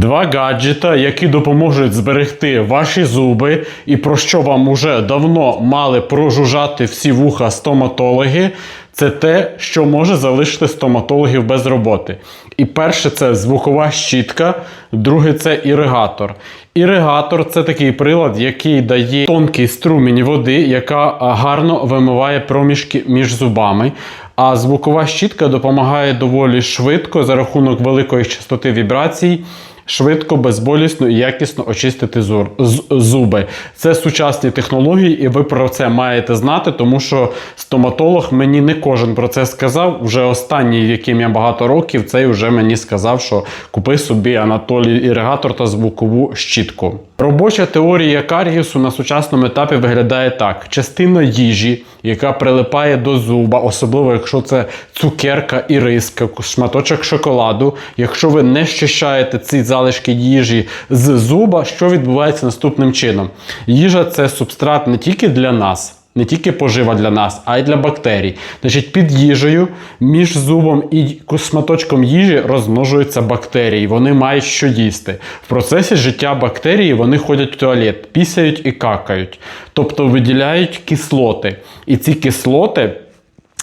Два гаджета, які допоможуть зберегти ваші зуби, і про що вам уже давно мали прожужжати всі вуха стоматологи, це те, що може залишити стоматологів без роботи. І перше це звукова щітка, друге це іригатор. Іригатор це такий прилад, який дає тонкий струмінь води, яка гарно вимиває проміжки між зубами. А звукова щітка допомагає доволі швидко за рахунок великої частоти вібрацій. Швидко, безболісно і якісно очистити зур, з- зуби. Це сучасні технології, і ви про це маєте знати, тому що стоматолог мені не кожен про це сказав. Вже останній, яким я багато років, цей вже мені сказав, що купи собі Анатолій іригатор та звукову щітку. Робоча теорія карієсу на сучасному етапі виглядає так: частина їжі, яка прилипає до зуба, особливо якщо це цукерка і риска, шматочок шоколаду. Якщо ви не щищаєте ці залишки їжі з зуба, що відбувається наступним чином? Їжа це субстрат не тільки для нас. Не тільки пожива для нас, а й для бактерій. Значить, під їжею між зубом і шматочком їжі розмножуються бактерії. Вони мають що їсти. В процесі життя бактерії вони ходять в туалет, пісяють і какають, тобто виділяють кислоти. І ці кислоти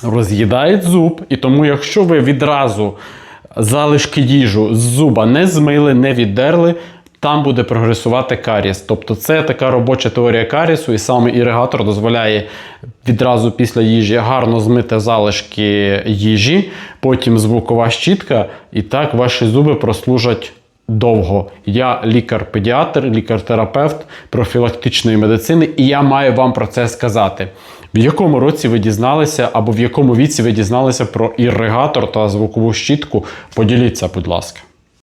роз'їдають зуб. І тому, якщо ви відразу залишки їжу з зуба не змили, не віддерли, там буде прогресувати каріс. Тобто це така робоча теорія карісу, і саме іригатор дозволяє відразу після їжі гарно змити залишки їжі, потім звукова щітка, і так ваші зуби прослужать. Довго я лікар-педіатр, лікар-терапевт профілактичної медицини, і я маю вам про це сказати. В якому році ви дізналися, або в якому віці ви дізналися про ірригатор та звукову щітку? Поділіться, будь ласка.